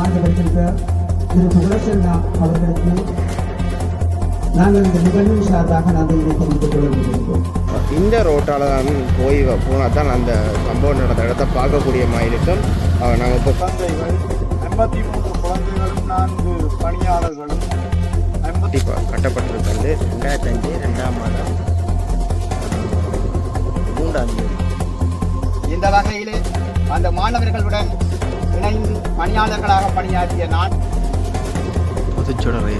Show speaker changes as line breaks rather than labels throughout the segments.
வாழ்ந்து வருகின்ற திரு புகழச்செல்லா அவர்களுக்கு நாங்கள் இந்த நிகழ்வின் சார்பாக நன்றியினை தெரிவித்துக் கொள்ள விரும்புகிறோம்
இந்த ரோட்டால் தான் போய் போனால் தான் அந்த சம்பவம் நடந்த இடத்த பார்க்கக்கூடிய மாதிரி இருக்கும் நாங்கள் இப்போ
குழந்தைகள் ஐம்பத்தி மூன்று குழந்தைகளும் நான்கு பணியாளர்களும் ஐம்பத்தி
கட்டப்பட்டிருக்கிறது. ரெண்டாயிரத்தி அஞ்சு ரெண்டாம் மாதம் மூன்றாம் தேதி.
இந்த வகையிலே அந்த மாணவர்களுடன் இணைந்து பணியாளர்களாக பணியாற்றிய நான்
பொதுச்சுடரை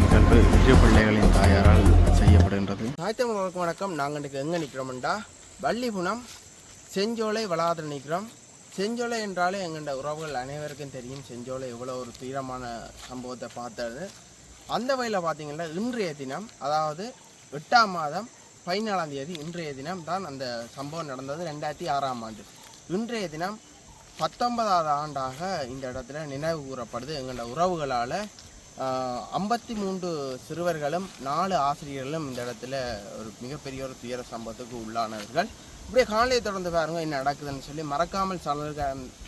நிகழ்வு இரு பிள்ளைகளின் தாயாரால் செய்யப்படுகின்றது.
சாய்த்தமிழர்களுக்கு வணக்கம். நாங்கள் இன்றைக்கு எங்கே நிற்கிறோம்டா? வள்ளிபுணம் செஞ்சோலை வளாகத்தில் நிற்கிறோம். செஞ்சோலை என்றாலே எங்கள்ட உறவுகள் அனைவருக்கும் தெரியும். செஞ்சோலை எவ்வளோ ஒரு தீரமான சம்பவத்தை பார்த்தது. அந்த வகையில் பார்த்தீங்கன்னா இன்றைய தினம் அதாவது எட்டாம் மாதம் பதினாலாம் தேதி இன்றைய தினம் தான் அந்த சம்பவம் நடந்தது ரெண்டாயிரத்தி ஆறாம் ஆண்டு. இன்றைய தினம் பத்தொன்பதாவது ஆண்டாக இந்த இடத்துல நினைவு கூறப்படுது. எங்களோட உறவுகளால் ஐம்பத்தி மூன்று சிறுவர்களும் நாலு ஆசிரியர்களும் இந்த இடத்துல ஒரு மிகப்பெரிய ஒரு துயர சம்பவத்துக்கு உள்ளானவர்கள். இப்படியே காலையை தொடர்ந்து பாருங்கள் என்ன நடக்குதுன்னு சொல்லி மறக்காமல் சேனலுக்கு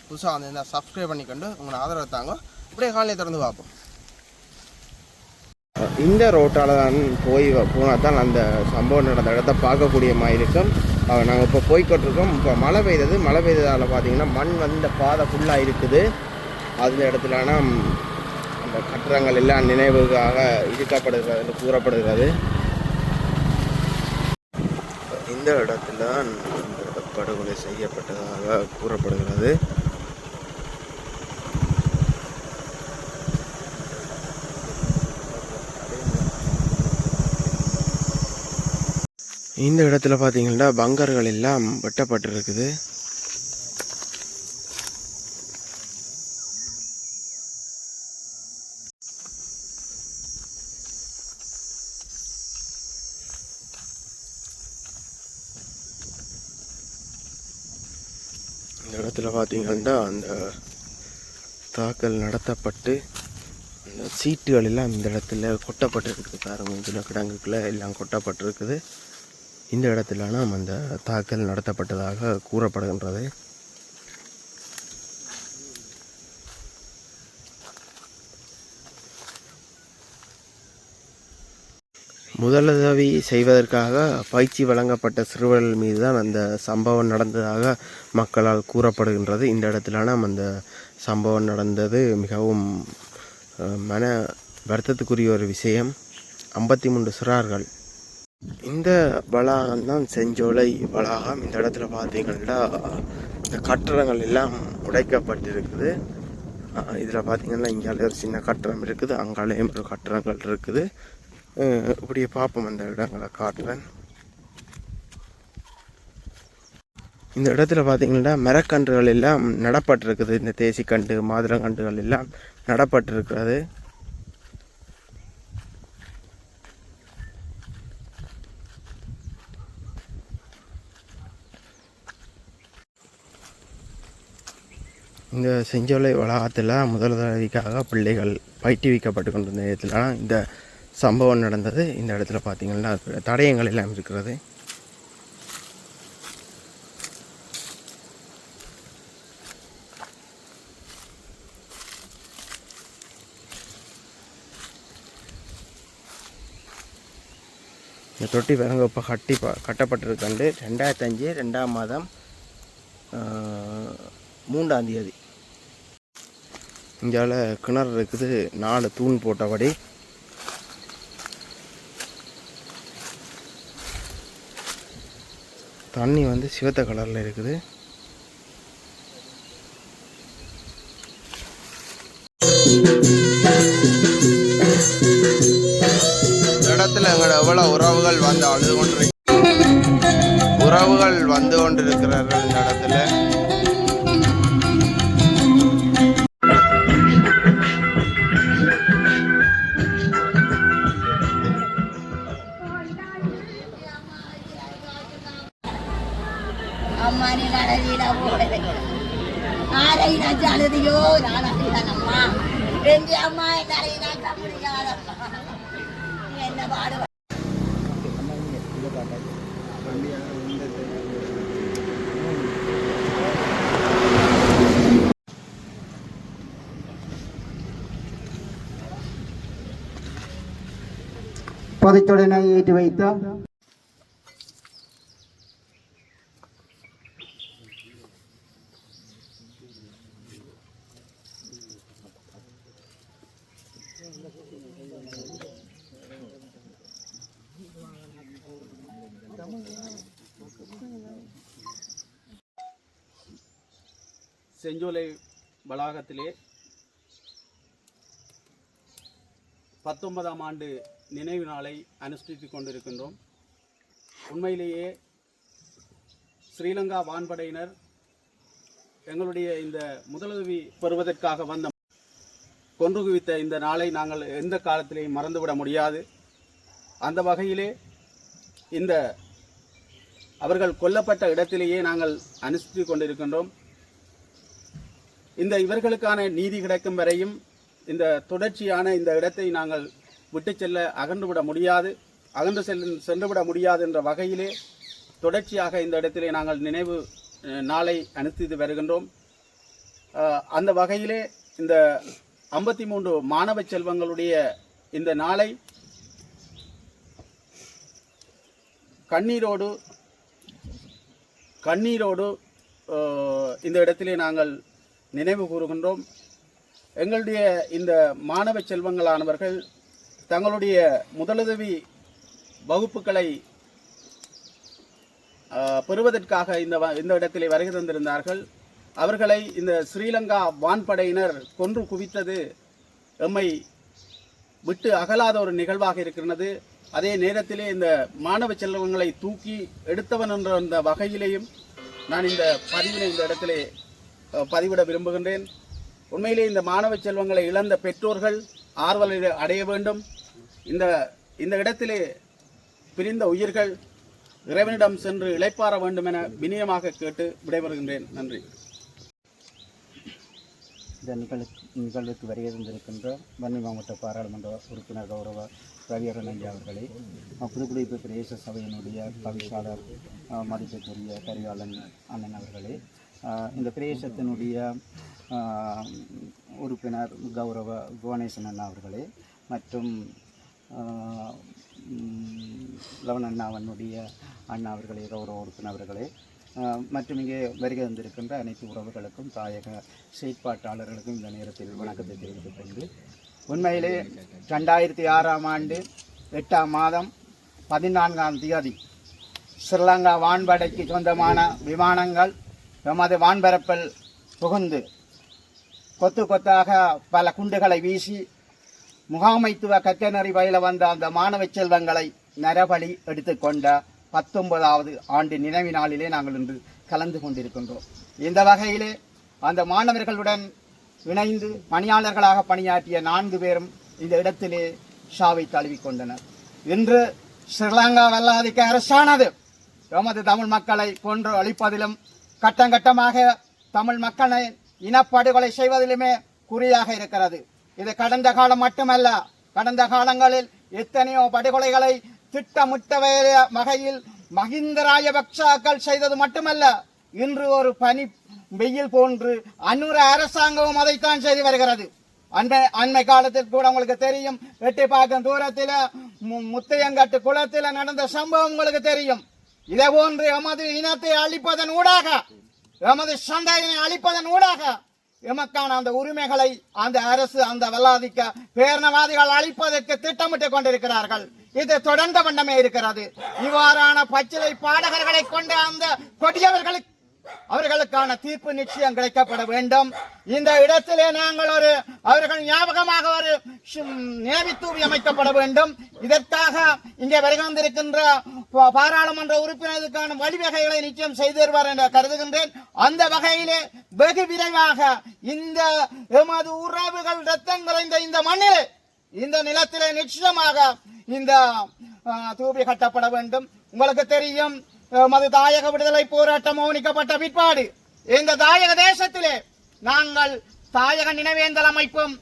புதுசாக வந்திருந்தால் சப்ஸ்கிரைப் பண்ணிக்கொண்டு உங்களை ஆதரவு தாங்க. இப்படியே காலையை தொடர்ந்து பார்ப்போம். இந்த ரோட்டால் தான் போய் போனால் தான் அந்த சம்பவம் நடந்த இடத்த பார்க்கக்கூடிய மாதிரி இருக்கும். நாங்கள் இப்போ போய்கிட்டிருக்கோம் இப்போ மழை பெய்தது. மழை பெய்ததால் பார்த்தீங்கன்னா மண் வந்த பாதை ஃபுல்லாக இருக்குது. அந்த இடத்துலனா அந்த கட்டடங்கள் எல்லாம் நினைவுக்காக இழுக்கப்படுகிறது என்று கூறப்படுகிறது. இந்த இடத்துல படுகொலை செய்யப்பட்டதாக கூறப்படுகிறது. இந்த இடத்துல பார்த்தீங்கன்னா பங்கர்கள் எல்லாம் வெட்டப்பட்டிருக்குது. இந்த இடத்துல பார்த்தீங்கன்னா அந்த தாக்கல் நடத்தப்பட்டு அந்த சீட்டுகள் எல்லாம் இந்த இடத்துல கொட்டப்பட்டிருக்குது. பாருங்கள் இதில் கிடங்குக்குள்ளே எல்லாம் கொட்டப்பட்டிருக்குது. இந்த இடத்துலலாம் அந்த தாக்கல் நடத்தப்பட்டதாக கூறப்படுகின்றது. முதலுதவி செய்வதற்காக பயிற்சி வழங்கப்பட்ட சிறுவர்கள் மீது தான் அந்த சம்பவம் நடந்ததாக மக்களால் கூறப்படுகின்றது. இந்த இடத்துல நாம் அந்த சம்பவம் நடந்தது மிகவும் மன வருத்தத்துக்குரிய ஒரு விஷயம். ஐம்பத்தி மூன்று சிறார்கள் இந்த வளாகம் தான் செஞ்சோலை வளாகம். இந்த இடத்துல பார்த்தீங்கன்னா இந்த கட்டடங்கள் எல்லாம் உடைக்கப்பட்டிருக்குது. இதில் பார்த்தீங்கன்னா இங்கே ஒரு சின்ன கட்டடம் இருக்குது. அங்காலேயும் ஒரு கட்டடங்கள் இருக்குது. இப்படியே பார்ப்போம் அந்த இடங்களை காட்டுறேன். இந்த இடத்துல பார்த்தீங்கன்னா மரக்கன்றுகள் எல்லாம் நடப்பட்டிருக்குது. இந்த தேசிக்கன்று மாதுளங்கன்றுகள் எல்லாம் நடப்பட்டிருக்கிறது. இந்த செஞ்சோலை வளாகத்தில் முதல் பிள்ளைகள் பயிற்றுவிக்கப்பட்டு கொண்டிருந்த இடத்துல இந்த சம்பவம் நடந்தது. இந்த இடத்துல பார்த்தீங்கன்னா தடயங்கள் எல்லாம் இருக்கிறது. இந்த தொட்டி பாருங்க இப்போ கட்டி கட்டப்பட்டிருக்கண்டு ரெண்டாயிரத்தி அஞ்சு ரெண்டாம் மாதம் மூன்றாம் தேதி. இங்கால கிணறு இருக்குது. நாலு தூண் போட்டபடி. தண்ணி வந்து சிவத்த கலரில் இருக்குது. இடத்துல எங்களோட எவ்வளோ உறவுகள் வந்து அழுது கொண்டு உறவுகள் வந்து கொண்டிருக்கிறார்கள் இந்த இடத்துல.
நானம்மா ரெண்டு அம்மா தலையினா கம்முடிக்காதம்மா என்ன பாடு
பதத்துடனே ஏற்றி வைத்தார்.
செஞ்சோலை வளாகத்திலே பத்தொன்பதாம் ஆண்டு நினைவு நாளை அனுஷ்டித்துக் கொண்டிருக்கின்றோம். உண்மையிலேயே ஸ்ரீலங்கா வான்படையினர் எங்களுடைய இந்த முதலுதவி பெறுவதற்காக வந்த கொன்று குவித்த இந்த நாளை நாங்கள் எந்த காலத்திலேயும் மறந்துவிட முடியாது. அந்த வகையிலே இந்த அவர்கள் கொல்லப்பட்ட இடத்திலேயே நாங்கள் அனுஷ்டித்துக் கொண்டிருக்கின்றோம். இந்த இவர்களுக்கான நீதி கிடைக்கும் வரையும் இந்த தொடர்ச்சியான இந்த இடத்தை நாங்கள் விட்டு செல்ல அகன்றுவிட முடியாது அகன்று செல் சென்றுவிட முடியாது என்ற வகையிலே தொடர்ச்சியாக இந்த இடத்திலே நாங்கள் நினைவு நாளை அனுஷ்டித்து வருகின்றோம். அந்த வகையிலே இந்த ஐம்பத்தி மூன்று மாணவ செல்வங்களுடைய இந்த நாளை கண்ணீரோடு கண்ணீரோடு இந்த இடத்திலே நாங்கள் நினைவு கூறுகின்றோம். எங்களுடைய இந்த மாணவ செல்வங்களானவர்கள் தங்களுடைய முதலுதவி வகுப்புகளை பெறுவதற்காக இந்த வ- இந்த இடத்திலே வருகை தந்திருந்தார்கள். அவர்களை இந்த ஸ்ரீலங்கா வான்படையினர் கொன்று குவித்தது எம்மை விட்டு அகலாத ஒரு நிகழ்வாக இருக்கிறது. அதே நேரத்திலே இந்த மாணவ செல்வங்களை தூக்கி எடுத்தவன் என்ற அந்த வகையிலேயும் நான் இந்த பதிவினை இந்த இடத்திலே பதிவிட விரும்புகின்றேன். உண்மையிலே இந்த மாணவ செல்வங்களை இழந்த பெற்றோர்கள் ஆர்வல் அடைய வேண்டும். இந்த இந்த இடத்திலே பிரிந்த உயிர்கள் இறைவனிடம் சென்று இளைப்பாற வேண்டும் என வினயமாக கேட்டு விடைபெறுகின்றேன். நன்றி.
இந்த நிகழ்வு நிகழ்வுக்கு வருகை தந்திருக்கின்ற வன்னி மாவட்ட பாராளுமன்ற உறுப்பினர் கௌரவ ரவியரன் ஐயா அவர்களே அஹ், பிரதேச சபையினுடைய தவிசாளர் அஹ், மதிப்புக்குரிய கரிகாலன் அண்ணன் அவர்களே இந்த பிரதேசத்தினுடைய உறுப்பினர் கௌரவ புவனேசன் அண்ணா அவர்களே மற்றும் லவன் அண்ணாவனுடைய அண்ணா அவர்களே கௌரவ உறுப்பினர்களே மற்றும் இங்கே வருகை வந்திருக்கின்ற அனைத்து உறவுகளுக்கும் தாயக செயற்பாட்டாளர்களுக்கும் இந்த நேரத்தில் வணக்கத்தை தெரிவித்துக் கொண்டு உண்மையிலே ரெண்டாயிரத்தி ஆறாம் ஆண்டு எட்டாம் மாதம் பதினான்காம் தேதி ஸ்ரீலங்கா வான்படைக்கு சொந்தமான விமானங்கள் எமது வான்பரப்பில் புகுந்து கொத்து கொத்தாக பல குண்டுகளை வீசி முகாமைத்துவ கற்றனறி பயில வந்த அந்த மாணவ செல்வங்களை நரபலி எடுத்துக்கொண்ட பத்தொன்பதாவது ஆண்டு நினைவு நாளிலே நாங்கள் இன்று கலந்து கொண்டிருக்கின்றோம். இந்த வகையிலே அந்த மாணவர்களுடன் இணைந்து பணியாளர்களாக பணியாற்றிய நான்கு பேரும் இந்த இடத்திலே ஷாவை தழுவிக்கொண்டனர் இன்று ஸ்ரீலங்கா வல்லாதிக்க அரசானது எமது தமிழ் மக்களை கொன்று அழிப்பதிலும் கட்டம் கட்டமாக தமிழ் மக்களை இனப்படுகொலை செய்வதிலுமே குறியாக இருக்கிறது. இது கடந்த காலம் மட்டுமல்ல கடந்த காலங்களில் எத்தனையோ படுகொலைகளை திட்டமிட்ட வகையில் மஹிந்த ராஜபக்சாக்கள் செய்தது மட்டுமல்ல இன்று ஒரு பனி வெயில் போன்று அன்னூர அரசாங்கமும் அதைத்தான் செய்து வருகிறது. அண்மை அண்மை காலத்தில் கூட உங்களுக்கு தெரியும் வெட்டிப்பாக்கம் தூரத்தில் முத்தையங்காட்டு குளத்தில் நடந்த சம்பவம் உங்களுக்கு தெரியும். இதே போன்று எமது இனத்தை அழிப்பதன் ஊடாக எமது சந்தையினை அழிப்பதன் ஊடாக எமக்கான அந்த உரிமைகளை அந்த அரசு அந்த வல்லாதிக்க பேரணவாதிகள் அழிப்பதற்கு திட்டமிட்டுக் கொண்டிருக்கிறார்கள். இது தொடர்ந்த வண்ணமே இருக்கிறது. இவ்வாறான பச்சிலை பாடகர்களை கொண்ட அந்த கொடியவர்களுக்கு அவர்களுக்கான தீர்ப்பு நிச்சயம் கிடைக்கப்பட வேண்டும். இந்த இடத்திலே நாங்கள் ஒரு அவர்கள் ஞாபகமாக ஒரு நியமித்தூவி அமைக்கப்பட வேண்டும். இதற்காக இங்கே வருகின்றிருக்கின்ற பாராளுமன்ற உறுப்பினருக்கான வழிவகைகளை நிச்சயம் செய்திருவார் என்று கருதுகின்றேன். அந்த வகையிலே வெகு விரைவாக இந்த எமது உறவுகள் ரத்தம் குறைந்த இந்த மண்ணிலே இந்த நிலத்திலே நிச்சயமாக இந்த தூவி தூபி கட்டப்பட வேண்டும். உங்களுக்கு தெரியும் மது தாயக விடுதலை போராட்டம் மௌனிக்கப்பட்ட பிற்பாடு. இந்த தாயக தேசத்திலே நாங்கள் தாயக நினைவேந்தல் அமைப்பும்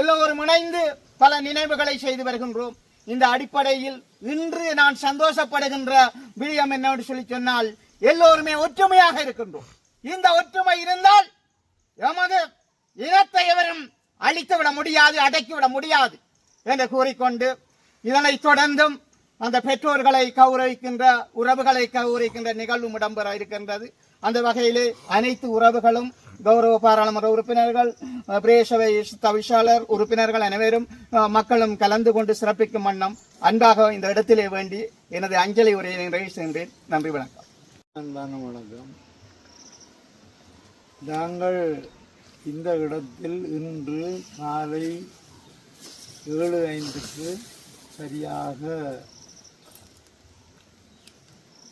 எல்லோரும் இணைந்து பல நினைவுகளை செய்து வருகின்றோம். இந்த அடிப்படையில் இன்று நான் சந்தோஷப்படுகின்ற விடியம் என்னவென்று சொல்லி சொன்னால் எல்லோருமே ஒற்றுமையாக இருக்கின்றோம். இந்த ஒற்றுமை இருந்தால் எமது இனத்தை எவரும் அழித்து விட முடியாது அடக்கிவிட முடியாது என்று கூறிக்கொண்டு
இதனைத் தொடர்ந்தும் அந்த பெற்றோர்களை கௌரவிக்கின்ற உறவுகளை கௌரவிக்கின்ற நிகழ்வும் இடம்பெற இருக்கின்றது. அந்த வகையிலே அனைத்து உறவுகளும் கௌரவ பாராளுமன்ற உறுப்பினர்கள் பிரேசவை தவிசாளர் உறுப்பினர்கள் அனைவரும் மக்களும் கலந்து கொண்டு சிறப்பிக்கும் வண்ணம் அன்பாக இந்த இடத்திலே வேண்டி எனது அஞ்சலி உரையை நிறைவு செய்கின்றேன். நன்றி வணக்கம்.
அன்பான வணக்கம். நாங்கள் இந்த இடத்தில் இன்று காலை ஏழு ஐந்துக்கு சரியாக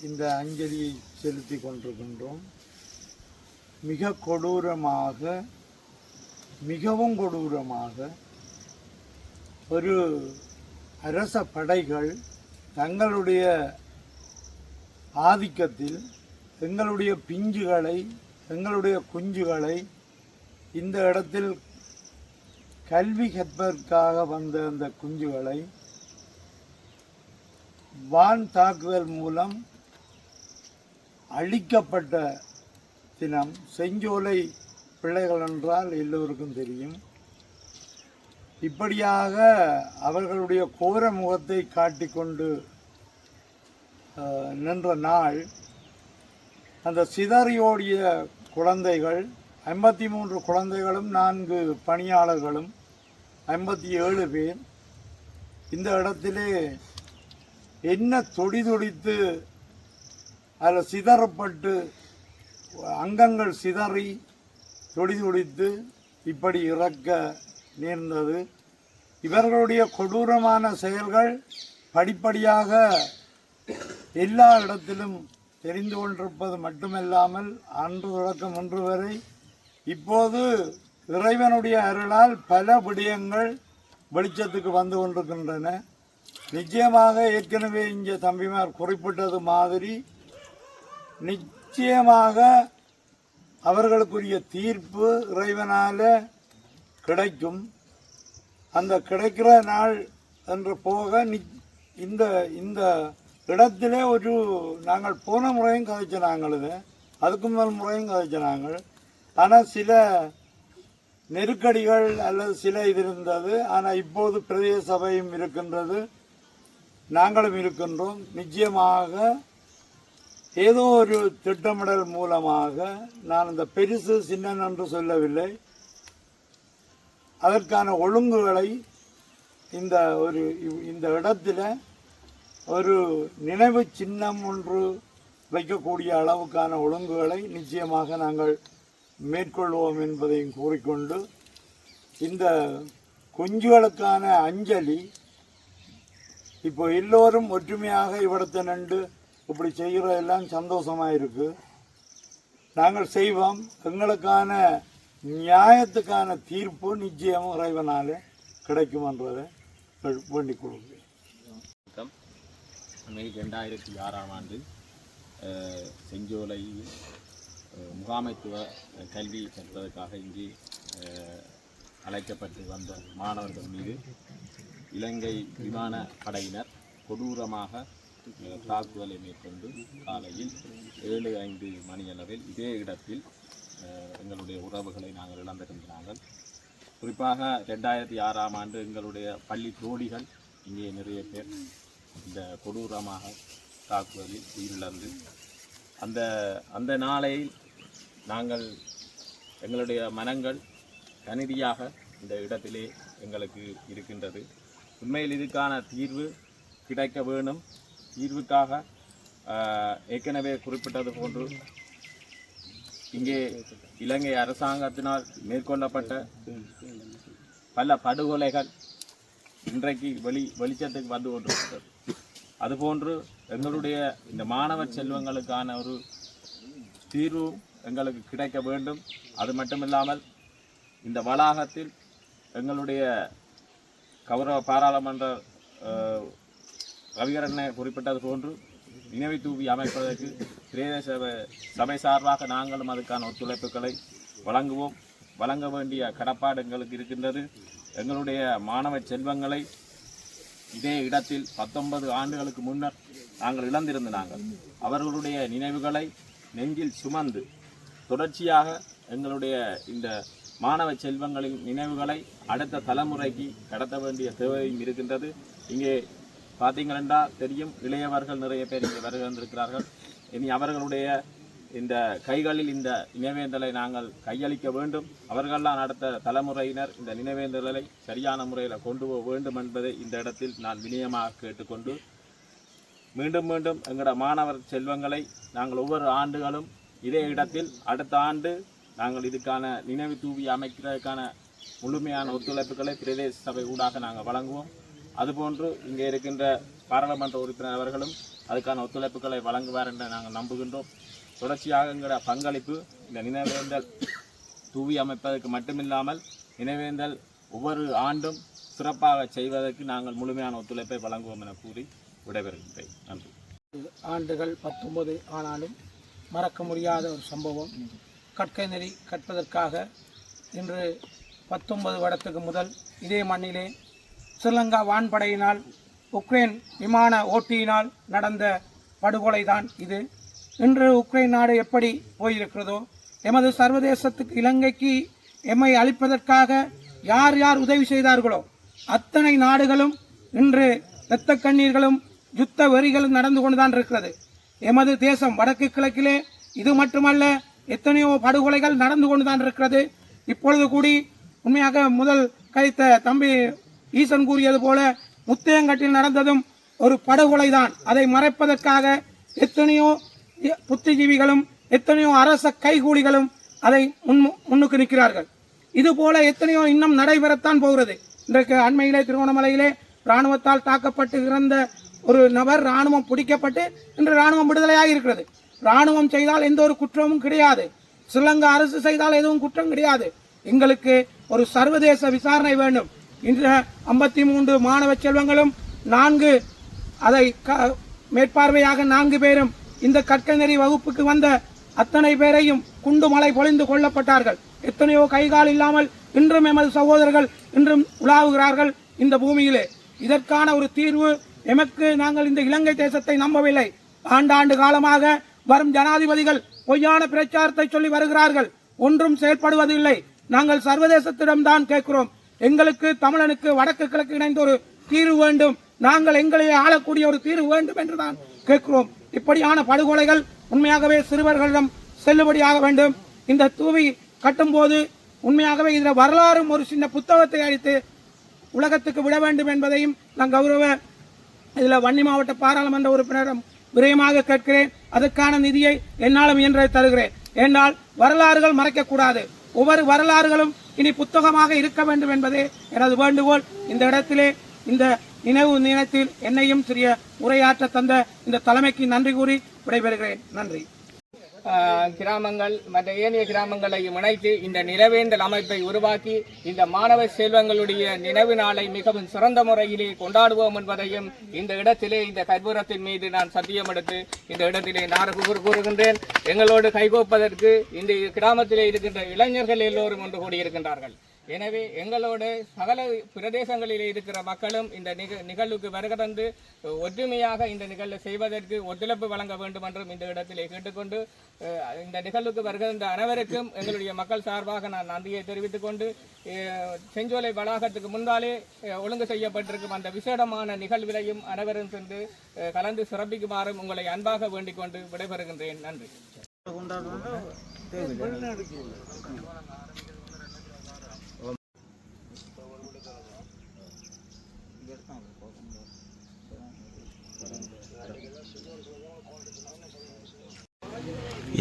இந்த அஞ்சலியை செலுத்தி கொண்டிருக்கின்றோம். மிக கொடூரமாக மிகவும் கொடூரமாக ஒரு அரச படைகள் தங்களுடைய ஆதிக்கத்தில் எங்களுடைய பிஞ்சுகளை எங்களுடைய குஞ்சுகளை இந்த இடத்தில் கல்வி கற்பதற்காக வந்த அந்த குஞ்சுகளை வான் தாக்குதல் மூலம் அழிக்கப்பட்ட தினம். செஞ்சோலை பிள்ளைகள் என்றால் எல்லோருக்கும் தெரியும். இப்படியாக அவர்களுடைய கோர முகத்தை காட்டிக்கொண்டு நின்ற நாள். அந்த சிதறியோடிய குழந்தைகள் ஐம்பத்தி மூன்று குழந்தைகளும் நான்கு பணியாளர்களும் ஐம்பத்தி ஏழு பேர். இந்த இடத்திலே என்ன தொடி தொடித்து அதில் சிதறப்பட்டு அங்கங்கள் சிதறி தொடி தொடித்து இப்படி இறக்க நேர்ந்தது. இவர்களுடைய கொடூரமான செயல்கள் படிப்படியாக எல்லா இடத்திலும் தெரிந்து கொண்டிருப்பது மட்டுமல்லாமல் அன்று தொடக்கம் இன்று வரை இப்போது இறைவனுடைய அருளால் பல விடயங்கள் வெளிச்சத்துக்கு வந்து கொண்டிருக்கின்றன. நிச்சயமாக ஏற்கனவே இங்கே தம்பிமார் குறிப்பிட்டது மாதிரி நிச்சயமாக அவர்களுக்குரிய தீர்ப்பு இறைவனால கிடைக்கும். அந்த கிடைக்கிற நாள் என்று போக இந்த இந்த இடத்திலே ஒரு நாங்கள் போன முறையும் கதைச்ச நாங்கள் இது. அதுக்கு முதல் முறையும் கதைச்ச நாங்கள் ஆனால் சில நெருக்கடிகள் அல்லது சில இது இருந்தது. ஆனால் இப்போது பிரதேச சபையும் இருக்கின்றது. நாங்களும் இருக்கின்றோம். நிச்சயமாக ஏதோ ஒரு திட்டமிடல் மூலமாக நான் இந்த பெருசு சின்னன் என்று சொல்லவில்லை. அதற்கான ஒழுங்குகளை இந்த ஒரு இவ்- இந்த இடத்துல ஒரு நினைவு சின்னம் ஒன்று வைக்கக்கூடிய அளவுக்கான ஒழுங்குகளை நிச்சயமாக நாங்கள் மேற்கொள்வோம் என்பதையும் கூறிக்கொண்டு இந்த குஞ்சுகளுக்கான அஞ்சலி இப்போ எல்லோரும் ஒற்றுமையாக இவ்விடத்தை நின்று இப்படி செய்கிறதெல்லாம் சந்தோஷமாக இருக்கு நாங்கள் செய்வோம். எங்களுக்கான நியாயத்துக்கான தீர்ப்பு நிச்சயம் இறைவனால கிடைக்குமன்றதை வேண்டிக் கொள்கிறேன்.
அண்மையில் ரெண்டாயிரத்தி ஆறாம் ஆண்டு செஞ்சோலை முகாமைத்துவ கல்வி கற்பதற்காக இங்கே அழைக்கப்பட்டு வந்த மாணவர்கள் மீது இலங்கை விமான படையினர் கொடூரமாக தாக்குதலை மேற்கொண்டு காலையில் ஏழு ஐந்து மணியளவில் இதே இடத்தில் எங்களுடைய உறவுகளை நாங்கள் இழந்திருந்தார்கள் குறிப்பாக ரெண்டாயிரத்தி ஆறாம் ஆண்டு எங்களுடைய பள்ளி தோழிகள் இங்கே நிறைய பேர் இந்த கொடூரமாக தாக்குதலில் உயிரிழந்து அந்த அந்த நாளை நாங்கள் எங்களுடைய மனங்கள் கணிதியாக இந்த இடத்திலே எங்களுக்கு இருக்கின்றது. உண்மையில் இதுக்கான தீர்வு கிடைக்க வேணும். தீர்வுக்காக ஏற்கனவே குறிப்பிட்டது போன்று இங்கே இலங்கை அரசாங்கத்தினால் மேற்கொள்ளப்பட்ட பல படுகொலைகள் இன்றைக்கு வெளி வெளிச்சத்துக்கு வந்து கொண்டிருக்கிறது. அதுபோன்று எங்களுடைய இந்த மாணவர் செல்வங்களுக்கான ஒரு தீர்வு எங்களுக்கு கிடைக்க வேண்டும். அது மட்டுமில்லாமல் இந்த வளாகத்தில் எங்களுடைய கௌரவ பாராளுமன்ற ரவிகரண்ணர் குறிப்பிட்டது போன்று நினைவு தூவி அமைப்பதற்கு பிரதேச சபை- சபை சார்பாக நாங்களும் அதுக்கான ஒத்துழைப்புகளை வழங்குவோம். வழங்க வேண்டிய கடப்பாடு எங்களுக்கு இருக்கின்றது. எங்களுடைய மாணவ செல்வங்களை இதே இடத்தில் பத்தொன்பது ஆண்டுகளுக்கு முன்னர் நாங்கள் இழந்திருந்த நாங்கள் அவர்களுடைய நினைவுகளை நெஞ்சில் சுமந்து தொடர்ச்சியாக எங்களுடைய இந்த மாணவ செல்வங்களின் நினைவுகளை அடுத்த தலைமுறைக்கு கடத்த வேண்டிய தேவையும் இருக்கின்றது. இங்கே பார்த்தீங்கன்னா தெரியும் இளையவர்கள் நிறைய பேர் இங்கே வருகை வந்திருக்கிறார்கள் இனி அவர்களுடைய இந்த கைகளில் இந்த நினைவேந்தலை நாங்கள் கையளிக்க வேண்டும். அவர்கள்லாம் அடுத்த தலைமுறையினர் இந்த நினைவேந்தலை சரியான முறையில் கொண்டு போக வேண்டும் என்பதை இந்த இடத்தில் நான் வினயமாக கேட்டுக்கொண்டு மீண்டும் மீண்டும் எங்களோட மாணவர் செல்வங்களை நாங்கள் ஒவ்வொரு ஆண்டுகளும் இதே இடத்தில் அடுத்த ஆண்டு நாங்கள் இதுக்கான நினைவு தூவி அமைக்கிறதுக்கான முழுமையான ஒத்துழைப்புகளை பிரதேச சபை ஊடாக நாங்கள் வழங்குவோம். அதுபோன்று இங்கே இருக்கின்ற பாராளுமன்ற உறுப்பினர் அவர்களும் அதுக்கான ஒத்துழைப்புகளை வழங்குவார் என்று நாங்கள் நம்புகின்றோம். தொடர்ச்சியாக எங்களோட பங்களிப்பு இந்த நினைவேந்தல் தூவி அமைப்பதற்கு மட்டுமில்லாமல் நினைவேந்தல் ஒவ்வொரு ஆண்டும் சிறப்பாக செய்வதற்கு நாங்கள் முழுமையான ஒத்துழைப்பை வழங்குவோம் என கூறி விடைபெறுகின்றேன். நன்றி.
ஆண்டுகள் பத்தொன்பது ஆனாலும் மறக்க முடியாத ஒரு சம்பவம். கற்கை நெறி கற்பதற்காக இன்று பத்தொன்பது வருடத்துக்கு முதல் இதே மண்ணிலே ஸ்ரீலங்கா வான்படையினால் உக்ரைன் விமான ஓட்டியினால் நடந்த படுகொலை தான் இது. இன்று உக்ரைன் நாடு எப்படி போயிருக்கிறதோ எமது சர்வதேசத்துக்கு இலங்கைக்கு எம்மை அளிப்பதற்காக யார் யார் உதவி செய்தார்களோ அத்தனை நாடுகளும் இன்று இரத்த கண்ணீர்களும் யுத்த வெறிகளும் நடந்து கொண்டுதான் இருக்கிறது. எமது தேசம் வடக்கு கிழக்கிலே இது மட்டுமல்ல எத்தனையோ படுகொலைகள் நடந்து கொண்டுதான் இருக்கிறது. இப்பொழுது கூடி உண்மையாக முதல் கைத்த தம்பி ஈசன் கூறியது போல முத்தையங்கட்டில் நடந்ததும் ஒரு படுகொலைதான். அதை மறைப்பதற்காக எத்தனையோ புத்திஜீவிகளும் எத்தனையோ அரச கைகூலிகளும் அதை முன் முன்னுக்கு நிற்கிறார்கள். இது போல எத்தனையோ இன்னும் நடைபெறத்தான் போகிறது. இன்றைக்கு அண்மையிலே திருவண்ணாமலையிலே ராணுவத்தால் தாக்கப்பட்டு இறந்த ஒரு நபர் ராணுவம் பிடிக்கப்பட்டு இன்று ராணுவம் விடுதலையாக இருக்கிறது இராணுவம் செய்தால் எந்த ஒரு குற்றமும் கிடையாது. ஸ்ரீலங்கா அரசு செய்தால் எதுவும் குற்றம் கிடையாது. எங்களுக்கு ஒரு சர்வதேச விசாரணை வேண்டும். இன்று ஐம்பத்தி மூன்று மாணவ செல்வங்களும் நான்கு அதை க- மேற்பார்வையாக நான்கு பேரும் இந்த கற்கநெறி வகுப்புக்கு வந்த அத்தனை பேரையும் குண்டு மலை பொழிந்து கொல்லப்பட்டார்கள். எத்தனையோ கைகால் இல்லாமல் இன்றும் எமது சகோதரர்கள் இன்றும் உலாவுகிறார்கள் இந்த பூமியிலே. இதற்கான ஒரு தீர்வு எமக்கு நாங்கள் இந்த இலங்கை தேசத்தை நம்பவில்லை. ஆண்டாண்டு காலமாக வரும் ஜனாதிபதிகள் பொய்யான பிரச்சாரத்தை சொல்லி வருகிறார்கள். ஒன்றும் செயல்படுவதில்லை. நாங்கள் சர்வதேசத்திடம்தான் கேட்கிறோம். எங்களுக்கு தமிழனுக்கு வடக்கு கிழக்கு இணைந்த ஒரு தீர்வு வேண்டும். நாங்கள் எங்களை ஆளக்கூடிய ஒரு தீர்வு வேண்டும் என்றுதான் கேட்கிறோம். இப்படியான படுகொலைகள் உண்மையாகவே சிறுவர்களிடம் செல்லுபடியாக வேண்டும். இந்த தூவி கட்டும்போது உண்மையாகவே இதில் வரலாறும் ஒரு சின்ன புத்தகத்தை அளித்து உலகத்துக்கு விட வேண்டும் என்பதையும் நான் கௌரவ இதில் வன்னி மாவட்ட பாராளுமன்ற உறுப்பினரிடம் விரயமாக கேட்கிறேன். அதற்கான நிதியை என்னாலும் இயன்ற தருகிறேன். ஏனால் வரலாறுகள் மறைக்கக்கூடாது. ஒவ்வொரு வரலாறுகளும் இனி புத்தகமாக இருக்க வேண்டும் என்பதே எனது வேண்டுகோள். இந்த இடத்திலே இந்த நினைவு நினைத்தில் என்னையும் சிறிய உரையாற்ற தந்த இந்த தலைமைக்கு நன்றி கூறி விடைபெறுகிறேன். நன்றி.
கிராமங்கள் மற்ற ஏனைய கிராமங்களையும் இணைத்து இந்த நிலவேந்தல் அமைப்பை உருவாக்கி இந்த மாணவ செல்வங்களுடைய நினைவு நாளை மிகவும் சிறந்த முறையிலே கொண்டாடுவோம் என்பதையும் இந்த இடத்திலே இந்த கற்பூரத்தின் மீது நான் சத்தியம் எடுத்து இந்த இடத்திலே நான் கூறு- கூறுகின்றேன். எங்களோடு கைகோப்பதற்கு இந்த கிராமத்திலே இருக்கின்ற இளைஞர்கள் எல்லோரும் ஒன்று கூடியிருக்கின்றார்கள். எனவே எங்களோடு சகல பிரதேசங்களில் இருக்கிற மக்களும் இந்த நிக நிகழ்வுக்கு வருகிறந்து ஒற்றுமையாக இந்த நிகழ்வு செய்வதற்கு ஒத்துழைப்பு வழங்க வேண்டும் என்றும் இந்த இடத்திலே கேட்டுக்கொண்டு இந்த நிகழ்வுக்கு வருகின்ற அனைவருக்கும் எங்களுடைய மக்கள் சார்பாக நான் நன்றியை தெரிவித்துக் கொண்டு செஞ்சோலை வளாகத்துக்கு முன்னாலே ஒழுங்கு செய்யப்பட்டிருக்கும் அந்த விசேடமான நிகழ்விலையும் அனைவரும் சென்று கலந்து சிறப்பிக்குமாறும் உங்களை அன்பாக வேண்டிக் கொண்டு விடைபெறுகின்றேன். நன்றி.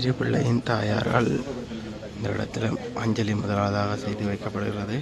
இரு பிள்ளையின் தாயாரால் இந்த இடத்துல அஞ்சலி முதலாவதாக செய்து வைக்கப்படுகிறது.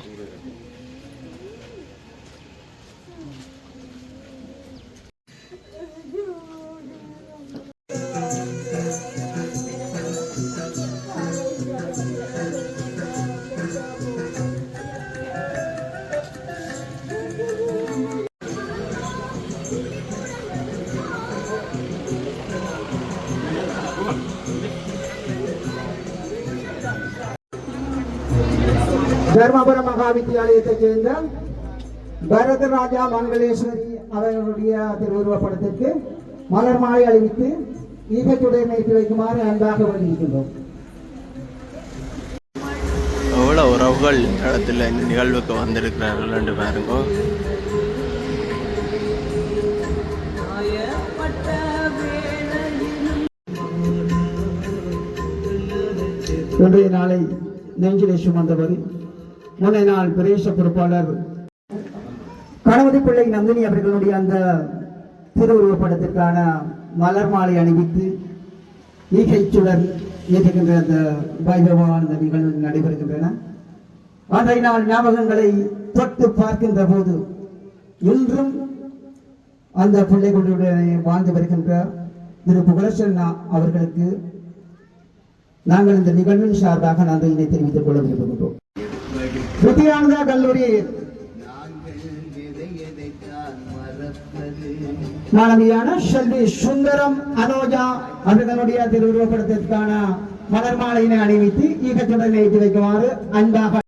தர்மபுர மகா வித்தியாலயத்தை சேர்ந்த பரத ராஜா மங்களேஸ்வரி அவர்களுடைய திருவுருவப்படத்திற்கு மலர் மாலை அணிவித்து ஈகத்துடைய மேய்த்து வைக்குமாறு அன்பாக வழங்கியிருக்கின்றோம்
எவ்வளோ உறவுகள் இந்த இடத்துல இந்த நிகழ்வுக்கு வந்திருக்கிறார்கள் என்று பாருங்க.
இன்றைய நாளை நெஞ்சிலே சுமந்தபடி முன்னைய நாள் பிரதேச பொறுப்பாளர் கணபதி பிள்ளை நந்தினி அவர்களுடைய அந்த திருவுருவப்படத்திற்கான மலர் மாலை அணிவித்து ஈகை சுடர் அந்த வைபவமான அந்த நிகழ்வு நடைபெறுகின்றன. அன்றைய நாள் ஞாபகங்களை தொட்டு பார்க்கின்ற போது இன்றும் அந்த பிள்ளைகளுடைய வாழ்ந்து வருகின்ற திரு புகழசன்னா அவர்களுக்கு நாங்கள் இந்த நிகழ்வின் சார்பாக நன்றியினை தெரிவித்துக் கொள்ள விரும்புகின்றோம். வித்யானந்தா கல்லூரி? மாணவியான செல்வி சுந்தரம் அனோஜா அவர்களுடைய திருவுருவப்படத்திற்கான மலர் மாலையினை அணிவித்து ஈகத்துடன் ஏற்றி வைக்குமாறு அன்பாக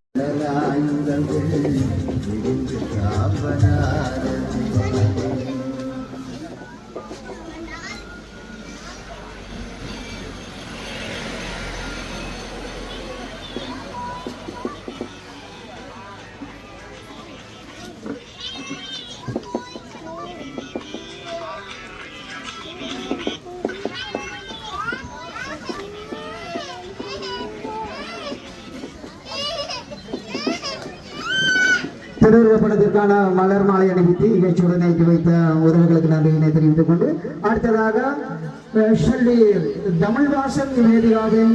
திருவுருவப்படத்திற்கான மலர் மாலை அணிவித்து நிகழ்ச்சியுடன் ஏற்றி வைத்த உறவுகளுக்கு நன்றியினை தெரிவித்துக் கொண்டு அடுத்ததாக அஹ், தமிழ் தமிழ்வாசன் வேதிகாவின்